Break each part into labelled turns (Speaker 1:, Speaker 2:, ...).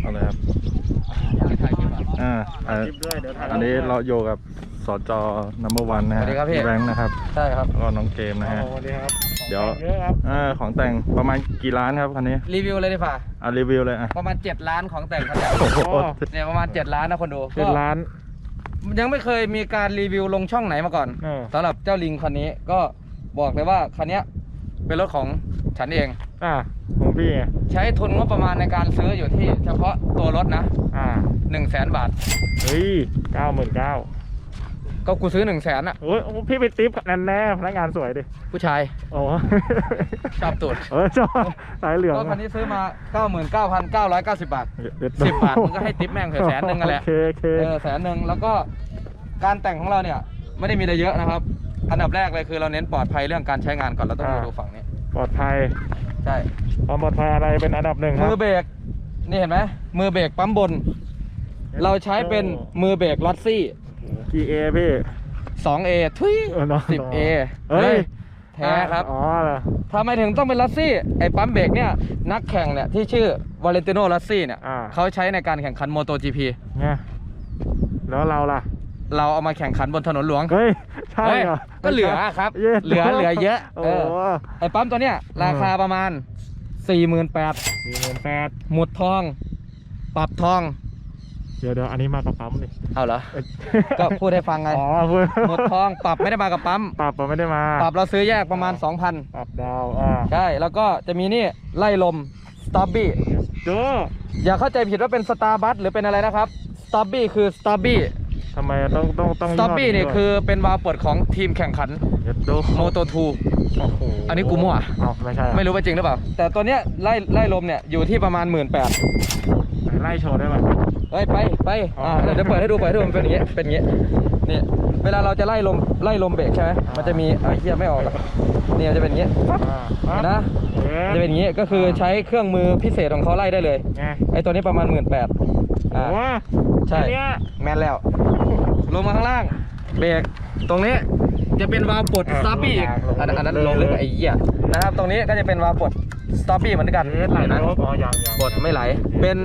Speaker 1: เอาเลยครับ
Speaker 2: อยากถ่ายคลิปอะ
Speaker 1: อ่าอ่า
Speaker 3: คลิปด้วยเดี๋ยวถ่าย
Speaker 1: อันนี้เราอยู่กับสจนัมเบอร์วันนะฮะ
Speaker 2: สวัสดีครับพี่
Speaker 1: แบงค์นะครับ
Speaker 2: ใช่ครับ
Speaker 1: แล้วก็น้องเกมนะฮะ
Speaker 3: สวัสดีครับ
Speaker 1: เดี๋ยว
Speaker 3: เยอะครับ
Speaker 1: อ่าของแต่งประมาณกี่ล้านครับคันนี้
Speaker 2: รีวิวเลยดีกว่า
Speaker 1: อ่ารีวิวเลยอะ
Speaker 2: ประมาณ 7 ล้านของแต่งคันเนี้ย
Speaker 1: โอ้โห
Speaker 2: เนี่ยประมาณ 7 ล้านนะคนดู
Speaker 3: เป็นร้าน
Speaker 2: ก็ยังไม่เคยมีการรีวิวลงช่องไหนมาก่อน
Speaker 3: เออ
Speaker 2: สำหรับเจ้าลิงคันนี้ก็บอกเลยว่าคันเนี้ย เป็นรถของฉันเอง
Speaker 3: อ่าของพี่ไง
Speaker 2: ใช้ทุนงบประมาณในการซื้ออยู่ที่ เฉพาะตัวรถนะ
Speaker 3: อ่า
Speaker 2: 1 0 0 0 0แสนบาท
Speaker 3: เฮ้ยเก้าหมื่นเก้า
Speaker 2: ก็กูซื้อ1 0 0 0 0แสนอะ
Speaker 3: โอ้ยพี่ไปติ๊บนั่นแน่พนักงานสวยดิ
Speaker 2: ผู้ชาย
Speaker 3: โอ้
Speaker 2: ชอบตูด
Speaker 3: เออชอบสายเหลือง
Speaker 2: ก็คันนี้ซื้อมา99,990บาท
Speaker 3: เด็ด
Speaker 2: 10บาทมึงก็ให้ติ๊บแม่งเถอะแสนหนึ่งกันแหละ
Speaker 3: โอเคโอเค
Speaker 2: เออแสนหนึ่งแล้วก็การแต่งของเราเนี่ย ไม่ได้มีอะไรเยอะนะครับ อันดับแรกเลยคือเราเน้นปลอดภัยเรื่องการใช้งานก่อนเราต้องมาดูฝั่งนี้
Speaker 3: ปลอดภัย
Speaker 2: ใช่
Speaker 3: ความปลอดภัยอะไรเป็นอันดับหนึ่งครั
Speaker 2: มื
Speaker 3: บ
Speaker 2: อเบรกนี่เห็นไหมมือเบรกปั๊มบน เราใช้เป็นมือเบรกลอตซี่
Speaker 3: กี่เอพี่
Speaker 2: 2A ทุย
Speaker 3: เออน้อง
Speaker 2: 10A
Speaker 3: เฮ้ย
Speaker 2: แท้ครับ
Speaker 3: อ๋อเหรอ
Speaker 2: ทำไมถึงต้องเป็นลอตซี่ ไอ้ปั๊มเบรกเนี่ย นักแข่งเนี่ยที่ชื่อวาเลนติโนลอตซี่เนี่ย
Speaker 3: อ่า
Speaker 2: เขาใช้ในการแข่งขันโมโต GP
Speaker 3: ไงแล้วเราล่ะ
Speaker 2: เราเอามาแข่งขันบนถนนหลวง
Speaker 3: เฮ้ย ใช่
Speaker 2: เฮ้ย
Speaker 3: เหรอ
Speaker 2: ก็เหลือครับ
Speaker 3: ย็ด
Speaker 2: เหลือเหลือเยอะ
Speaker 3: โอ้
Speaker 2: เออไอ้ปั๊มตัวเนี้ยราคาประมาณ 48,000
Speaker 3: สี่หมื่นแปด
Speaker 2: หมุดทอง ปรับทอง
Speaker 3: เดี๋ยวเดี๋ยวอันนี้มากับปั๊มดิ
Speaker 2: เอาเหรอ
Speaker 3: เอ้ย
Speaker 2: ก็พูดให้ฟังไง
Speaker 3: อ๋อพูด
Speaker 2: หมุดทองปรับไม่ได้มากับปั๊ม
Speaker 3: ปรับมันไม่ได้มา
Speaker 2: ปรับเราซื้อแยกประมาณ
Speaker 3: ปรับดาวอ่า
Speaker 2: 2,000ใช่ แล้วก็จะมีนี่ไล่ลมสต o บบี้
Speaker 3: เจ้อ
Speaker 2: อย่าเข้าใจผิดว่าเป็นสตาร์บัคหรือเป็นอะไรนะครับสต o บบี้คือสต o บบี้
Speaker 3: ทำไมต้องต้องต้อง
Speaker 2: สต o บบี้นี่คือเป็นวาล์วเปิดของทีมแข่งขัน
Speaker 3: เย็ดโด
Speaker 2: โมโตทู
Speaker 3: โอ้โห
Speaker 2: อันนี้กูมั่ว
Speaker 3: เอ้าไม่ใช่เหรอ
Speaker 2: ไม่รู้ว่าจริงหรือเปล่า แต่ตัวเนี้ยไล่ไล่ลมเนี่ยอยู่ที่ประมาณ1 8ื่น
Speaker 3: ไหนไล่โชว์ได้ไหม
Speaker 2: เฮ้ยไปไป
Speaker 3: อ๋อ
Speaker 2: อ่าเดี๋ยวเดี๋ยวเปิดให้ดูเปิดให้ดูมันเป็นอย่างงี้เป็นอย่างงี้นี่เวลาเราจะไล่ลมไล่ลมเบรกใช่ไหมมันจะมีไอ้เหี้ยไม่ออกหรอกนี่มันจะเป็นอย่างงี้ปั๊บ
Speaker 3: อ่า
Speaker 2: เห็นนะ
Speaker 3: เอ๊ะ
Speaker 2: จะเป็นอย่างงี้ก็คือใช้เครื่องมือพิเศษของเขาไล่ได้เลย
Speaker 3: ไง
Speaker 2: ไอ้ตัวนี้ประมาณหมื่นแปด
Speaker 3: โอ้
Speaker 2: อ่าใช่
Speaker 3: อันเนี้ย
Speaker 2: แมนแล้ว ลงมาข้างล่าง เบรกตรงนี้จะเป็นวาล์วปลดสตาร์บี้อีกอันนั้นอันนั้นลงลึกไอ้เหี้ยนะครับตรงนี้ก็จะเป็นวาล์วปลด สตาร์บี้เหมือนกัน
Speaker 3: เอ๊ะไหล
Speaker 2: เห็นไหม
Speaker 3: ลบอ๋อยังยัง
Speaker 2: บดไม่ไหล เป็น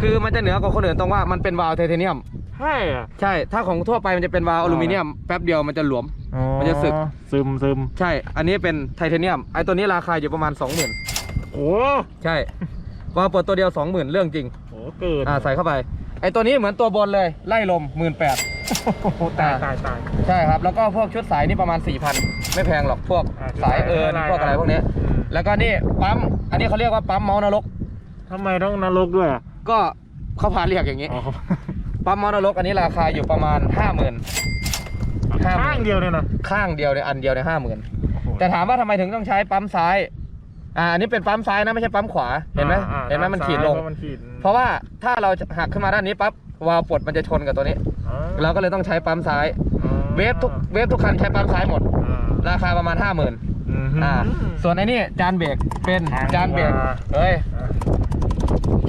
Speaker 2: คือมันจะเหนือกว่าคนอื่นตรงว่ามันเป็นวาล์วไทเทเนียม
Speaker 3: ใช่อะ
Speaker 2: ใช่ ถ้าของทั่วไปมันจะเป็นวาล์วอลูมิเนียมแป๊บเดียวมันจะหลวม
Speaker 3: อ๋อ
Speaker 2: มันจะสึก
Speaker 3: ซึมซึม
Speaker 2: ใช่ อันนี้เป็นไทเทเนียม ไอ้ตัวนี้ราคาอยู่ประมาณ 20,000
Speaker 3: โอ้
Speaker 2: ใช่วาล์วเปิดตัวเดียว 20,000 เรื่องจริง
Speaker 3: โหเกิน
Speaker 2: อ่าใส่เข้าไป ไอ้ตัวนี้เหมือนตัวบนเลย ไล่ลม 18,000
Speaker 3: โอ้โหตายตายตาย
Speaker 2: ใช่ครับ แล้วก็พวกชุดสายนี่ประมาณ4,000ไม่แพงหรอก พวก
Speaker 3: อ่าชุด
Speaker 2: สายเอิญ
Speaker 3: สาย
Speaker 2: พวกอะไรพวกเนี้ย
Speaker 3: อืม
Speaker 2: แล้วก็นี่ปั๊ม อันนี้เขาเรียกว่าปั๊มเมาส์นรก
Speaker 3: ทำไมต้องนรกด้วยอะ
Speaker 2: ก็เขาพาเรียกอย่างนี้
Speaker 3: อ๋อ
Speaker 2: ปั๊มเมาส์นรกอันนี้ราคาอยู่ประมาณ50,000ห้าหมื่น
Speaker 3: ข้างเดียวเนี่ยนะ
Speaker 2: ข้างเดียวเนี่ยอันเดียวเนี่ยห้าหมื่น
Speaker 3: โอ้โห
Speaker 2: แต่ถามว่าทำไมถึงต้องใช้ปั๊มซ้าย อ่า อันนี้เป็นปั๊มซ้ายนะไม่ใช่ปั๊มขวา เห็นไหม
Speaker 3: อ่าอ่า
Speaker 2: เห็นไหมมันขีดลง
Speaker 3: ซ้ายมันขีด
Speaker 2: เพราะว่าถ้าเราหักขึ้นมาด้านนี้ปั๊บวาล์วปลดมันจะชนกับตัวนี้
Speaker 3: อ๋อ
Speaker 2: เราก็เลยต้องใช้ปั๊มซ้าย
Speaker 3: อ๋อ
Speaker 2: เวฟทุกเวฟทุกคันใช้ปั๊มซ้ายหมด
Speaker 3: อ่า
Speaker 2: ราคาประมาณห้าหมื่น
Speaker 3: อืม
Speaker 2: อ่าส่วนไอ้นี่จานเบรกเป็น
Speaker 3: ทาง
Speaker 2: จานเบรก
Speaker 3: ว่า
Speaker 2: เฮ้ย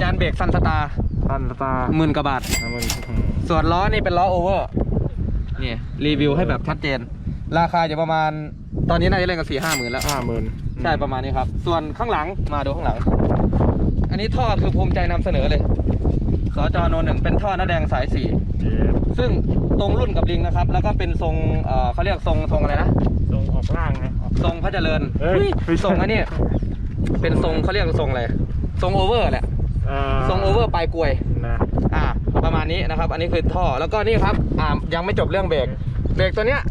Speaker 2: จานเบรกซันสตาร์
Speaker 3: ตันตา
Speaker 2: หมื่นกว่าบาท
Speaker 3: อะมันอืม
Speaker 2: ส่วนล้อนี่เป็นล้อโอเวอร์นี่รีวิวให้แบบชัดเจน ราคาอยู่ประมาณตอนนี้น่าจะเล่นกันสี่ห้าหมื่นแล้ว
Speaker 3: ห้าหมื่น
Speaker 2: ใช่ประมาณนี้ครับ ส่วนข้างหลังมาดูข้างหลัง อันนี้ท่อคือภูมิใจนำเสนอเลยสจโนหนึ่งเป็นท่อหน้าแดงสายสี
Speaker 3: เจ็บ
Speaker 2: ซึ่งตรงรุ่นกับลิงนะครับ แล้วก็เป็นทรงเอ่อเขาเรียกทรงทรงอะไรนะ
Speaker 3: ทรงออกล่างไงออก
Speaker 2: ทรงพระเจริญ
Speaker 3: เอ้ยไม่ใช่
Speaker 2: ทรงอันนี้เป็นทรงเขาเรียกทรงอะไรทรงโอเวอร์แหละ
Speaker 3: เอ่อ
Speaker 2: ทรงโอเวอร์ปลายกลวย
Speaker 3: นะ
Speaker 2: อ่าประมาณนี้นะครับ อันนี้คือท่อแล้วก็นี่ครับอ่ายังไม่จบเรื่องเบรกเบรกตัวเนี้ย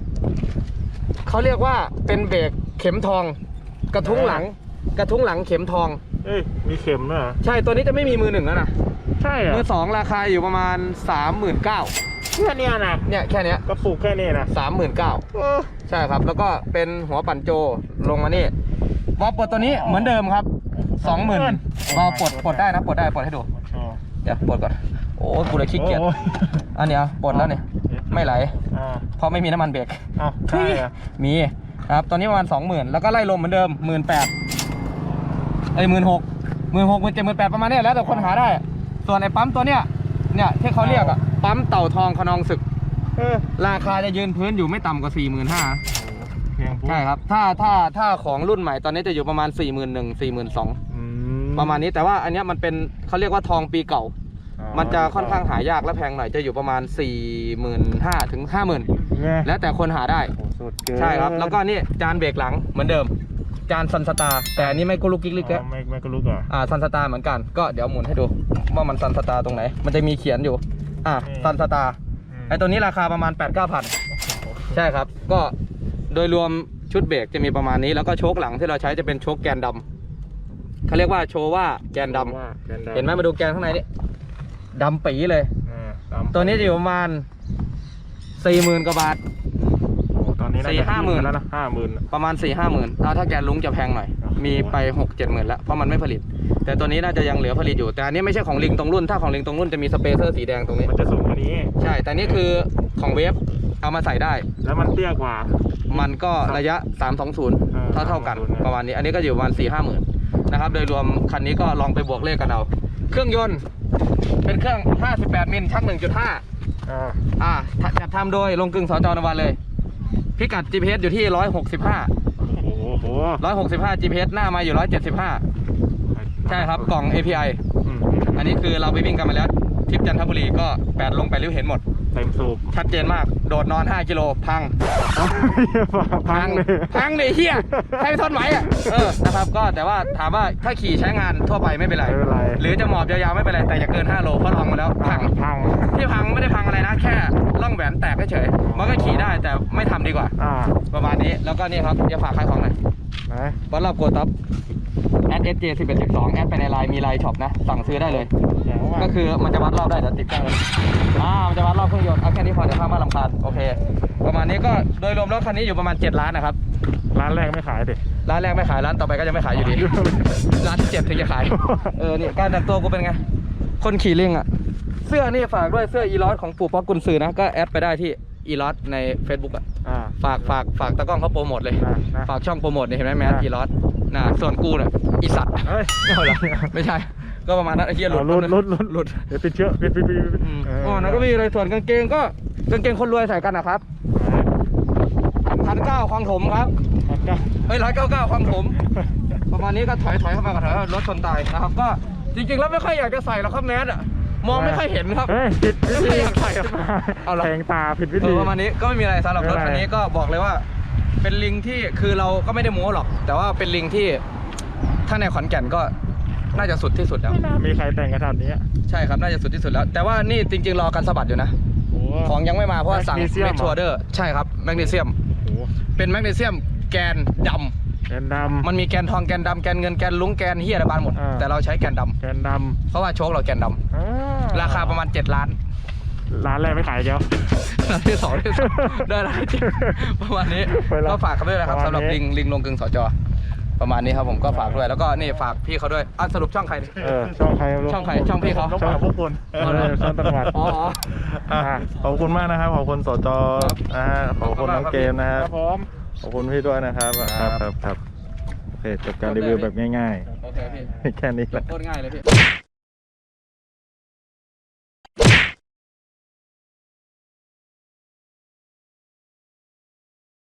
Speaker 2: เขาเรียกว่าเป็นเบรกเข็มทอง กระทุ้งหลัง กระทุ้งหลังเข็มทอง
Speaker 3: เอ้ย มีเข็มด้วยเหรอ
Speaker 2: ใช่ตัวนี้จะไม่มีมือหนึ่งแล้วนะ
Speaker 3: ใช่เหรอ
Speaker 2: มือสองราคาอยู่ประมาณสามหมื่นเก้า
Speaker 3: แค่เนี้ยนะ
Speaker 2: เนี่ยแค่เนี้ย
Speaker 3: กระปุกแค่นี้นะ
Speaker 2: สามหมื่นเก้า
Speaker 3: เออ
Speaker 2: ใช่ครับ แล้วก็เป็นหัวปั่นโจลงมานี่วอลปลดตัวนี้เหมือนเดิมครับสองหมื่นวอลปลดปลดได้นะปลดได้ปลดให้ดู
Speaker 3: อ๋อ
Speaker 2: เดี๋ยวปลดก่อน โอ้กูเลยขี้เกียจ
Speaker 3: โอ้
Speaker 2: อันเนี้ยปลดแล้วเนี่ยไม่ไหล
Speaker 3: อ่า
Speaker 2: เพราะไม่มีน้ำมันเบรก
Speaker 3: เอ้าใช่เหรอ
Speaker 2: มีนะครับ ตอนนี้ประมาณสองหมื่นแล้วก็ไล่ลมเหมือนเดิมหมื่นแปดเอ้ยหมื่นหกหมื่นหกหมื่นเจ็ดหมื่นแปดประมาณเนี้ยแล้วแต่คนหาได้ ส่วนไอ้ปั๊มตัวเนี้ย เนี่ยที่เขาเรียกอะปั๊มเต่าทองขนองศึก
Speaker 3: เออ
Speaker 2: ราคาจะยืนพื้นอยู่ไม่ต่ำกว่าสี่หมื่นห้า
Speaker 3: เพียงพูด
Speaker 2: ใช่ครับ ถ้าถ้าถ้าของรุ่นใหม่ตอนนี้จะอยู่ประมาณ 4 1 0 0 0 4 2 0 0
Speaker 3: อืม
Speaker 2: ประมาณนี้แต่ว่าอันเนี้ยมันเป็นเขาเรียกว่าทองปีเก่า
Speaker 3: อ๋อ
Speaker 2: มันจะค่อนข้างหายากและแพงหน่อยจะอยู่ประมาณ 4 5 0 0 0ถึง50,000
Speaker 3: เนี่ย
Speaker 2: แล้วแต่คนหาได้
Speaker 3: โอ้สุดเกิน
Speaker 2: ใช่ครับ แล้วก็นี่จานเบรกหลังเหมือนเดิม จานซันสตาร์แต่อันนี้ไม่กุลุกกิกลิก
Speaker 3: อ๋
Speaker 2: แล้ว
Speaker 3: อไม่ไม่ก็รู้ก่อน
Speaker 2: อ่าซันสตาร์เหมือนกันก็เดี๋ยวหมุนให้ดูว่ามันซันสตาร์ตรงไหน มันจะมีเขียนอยู่ อ่าซันสตาร์ ไอตัวนี้ราคาประมาณ 8 9 0 0 0 ใช่ครับ ก็โดยรวมชุดเบรกจะมีประมาณนี้ แล้วก็โชคหลังที่เราใช้จะเป็นโชคแกนดำเขาเรียกว่าโชว่าแกนดำ
Speaker 3: ว่าแกนดำ
Speaker 2: เห็นไหมมาดูแกนข้างในนี่ดำปีเลย
Speaker 3: อ่าดำ
Speaker 2: ตัวนี้จะอยู่ประมาณสี่หมื่นกว่าบาท
Speaker 3: โอ้ตอ นนี้น่า
Speaker 2: สี่
Speaker 3: จะ
Speaker 2: ห้าหมื่น
Speaker 3: แล้วนะห้าหมื่น
Speaker 2: ประมาณ4ี่ห้าหมื่นเอาถ้าแกนลุงจะแพงหน่อย
Speaker 3: โอ้โห
Speaker 2: มีไป6กเจ็ดหมื่นแล้ว เพราะมันไม่ผลิต แต่ตัวนี้น่าจะยังเหลือผลิตอยู่ แต่อันนี้ไม่ใช่ของลิงตรงรุ่น ถ้าของลิงตรงรุ่นจะมีสเปเซอร์สีแดงตรงนี้
Speaker 3: มันจะสูงกว่านี้
Speaker 2: ใช่ แต่นี่คือของเวฟเอามาใส่ได้
Speaker 3: แล้วมันเตี้ยกว่า
Speaker 2: มันก็ระยะ 320 เท่าเท่าๆกัน
Speaker 3: 320
Speaker 2: ประมาณนี้ อันนี้ก็อยู่ประมาณ4ี่ห้าหมื่นนะครับ โดยรวมคันนี้ก็ลองไปบวกเลขกันเอา เครื่องยนต์ เป็นเครื่อง 58 มิลชัก1.5
Speaker 3: อ่า
Speaker 2: อ่าจัดทำโดยลงกึ่งสจนวันเลย พิกัด GPS อยู่ที่ 165
Speaker 3: โอ้โห
Speaker 2: 165 GPS หน้ามาอยู่ 175 ใช่ครับกล่อง API
Speaker 3: อืม
Speaker 2: อันนี้คือเราไปวิ่งกันมาแล้วทริปจันทบุรีก็8ลงไปริ้วเห็นหมด
Speaker 3: เต็มสูบ
Speaker 2: ชัดเจนมาก โดดนอน 5 กิโลพัง
Speaker 3: พังเลย
Speaker 2: พังเลยเฮียใครทนไหวอะเออนะครับก็แต่ว่าถามว่าถ้าขี่ใช้งานทั่วไปไม่เป็นไร
Speaker 3: ไม่เป็นไร
Speaker 2: หรือจะหมอบยาวๆไม่เป็นไรแต่อย่าเกิน 5 โลเพราะลองมาแล้วพัง
Speaker 3: พัง
Speaker 2: ที่พังไม่ได้พังอะไรนะ แค่ล่องแหวนแตกเฉยๆมันก็ขี่ได้แต่ไม่ทำดีกว่า
Speaker 3: อ่า
Speaker 2: ประมาณนี้แล้วก็นี่ครับเดี๋ยวฝากขายของหน่อย
Speaker 3: ไหน
Speaker 2: วัดรอบโกตับแอดเอสเจสิบเอ็ดสิบสองแอดไปในไลน์มีไลน์ช็อปนะ สั่งซื้อได้เลย
Speaker 3: อย่างว่า
Speaker 2: ก็คือมันจะวัดรอบได้เดี๋ยวติดตั้งเลยอ่ามันจะวัดรอบเครื่องยนต์เอาแค่นี้พอเดี๋ยวข้ามมาลำคาญโอเค ประมาณนี้ก็โดยรวมรถคันนี้อยู่ประมาณ 7 ล้านนะครับ
Speaker 3: ร้านแรกไม่ขายดิ
Speaker 2: ร้านแรกไม่ขายร้านต่อไปก็จะไม่ขายอยู่ดี ร้านที่เจ็ดถึงจะขาย เออนี่การแต่งตัวกูเป็นไง คนขี่ลิงอะ เสื้อนี่ฝากด้วยเสื้ออีลอสของปู่ป๊อกกุนซือนะ ก็แอดไปได้ที่อีลอสใน Facebook อะ
Speaker 3: อ่า
Speaker 2: ฝากฝากฝากตะกล้องเขาโปรโมทเลย
Speaker 3: นะนะ
Speaker 2: ฝากช่องโปรโมทเนี่ยเห็นไหมแมส
Speaker 3: นะ
Speaker 2: อีลอสนะส่วนกูเนี่ยอีสัตว์
Speaker 3: เฮ้ย
Speaker 2: เอาเหรอไม่ใช่ ก็ประมาณนั้นไอ้เหี้ยหลุด
Speaker 3: เอาหลุดหลุดหลุด
Speaker 2: หลุด
Speaker 3: เดี๋ยวติดเชื้อปิดปิดปิดปิด
Speaker 2: อืม
Speaker 3: เอ๋
Speaker 2: อนั่นก็มีเลยส่วนกางเกงก็กางเกงคนรวยใส่กันนะครับพันเก้าคลองถมครับ
Speaker 3: มันก็
Speaker 2: เฮ้ยร้อยเก้าเก้าคลองถม ประมาณนี้ก็ถอยถอยเข้ามาก่อนถอยรถชนตายนะครับ ก็จริงๆแล้วไม่ค่อยอยากจะใส่หรอกครับแมสอะมองไม่ค่อยเห็นครับ
Speaker 3: เฮ้ยผิดวิ
Speaker 2: ไม่
Speaker 3: ธี
Speaker 2: อยากใส่หรอกเอาเหรอ
Speaker 3: แทงตาผิดวิ
Speaker 2: เอ
Speaker 3: ธี
Speaker 2: อประมาณนี้ก็ไม่มีอะไรสำหรับรถ
Speaker 3: ไม่เป็นไร
Speaker 2: คันนี้ก็บอกเลยว่า เป็นลิงที่คือเราก็ไม่ได้โม้หรอก แต่ว่าเป็นลิงที่ถ้าในขอนแก่นก็ น่าจะสุดที่สุดแล้ว
Speaker 3: ไม่น่ามีใครแต่งกระทันนี้
Speaker 2: ใช่ครับน่าจะสุดที่สุดแล้ว แต่ว่านี่จริง ๆ รอการสะบัดอยู่นะ
Speaker 3: โอ้โห
Speaker 2: ของยังไม่มาเพราะว่าสั่ง
Speaker 3: Magnesium
Speaker 2: เมกชัวเดอร์ใช่ครับแมกนีเซียม
Speaker 3: โอ้โห
Speaker 2: เป็นแมกนีเซียมแกนดำ
Speaker 3: แกนดำ
Speaker 2: มันมีแกนทองแกนดำแกนเงินแกนลุ้งแกนเฮียอะไรบ้านหมด
Speaker 3: อ่า
Speaker 2: แต่เราใช้แกนดำ
Speaker 3: แกนด
Speaker 2: เพราะว่าโชคเราแกนดำำ
Speaker 3: อ่
Speaker 2: ราคาประมาณ 7 ล้าน
Speaker 3: ร้านแรกไม่ขายเดียว
Speaker 2: ร้านที่สองที่สามได้ร้านที่ประมาณนี้
Speaker 3: ไปแล้ว
Speaker 2: ก็ฝากเขาด้วยนะครับ
Speaker 3: ประมาณ
Speaker 2: สำหรับ
Speaker 3: นี้
Speaker 2: ลิงลิงลงกึ่งสจ ประมาณนี้ครับผมก็ฝากด้วยแล้วก็นี่ฝากพี่เขาด้วยอะสรุปช่องใครดิ
Speaker 3: เออช่องใครไม่รู้
Speaker 2: ช่องใครช่องพี่เขา
Speaker 3: ช่องพวกคุณเออช่องตำรวจ
Speaker 2: อ๋ออ๋อ
Speaker 1: อะขอบคุณมากนะครับขอบคุณสจนะฮะขอบคุณน้องเกมนะค
Speaker 3: ค
Speaker 1: รั
Speaker 3: รั
Speaker 1: บบ
Speaker 3: ผม
Speaker 1: ขอบคุณพี่ด้วยนะครับครับครับครับโอเคจบการรีวิวแบบง่าย
Speaker 2: โอเคพี่
Speaker 1: ๆแค่นี้แหละ
Speaker 2: โคตรง่ายเลยพี่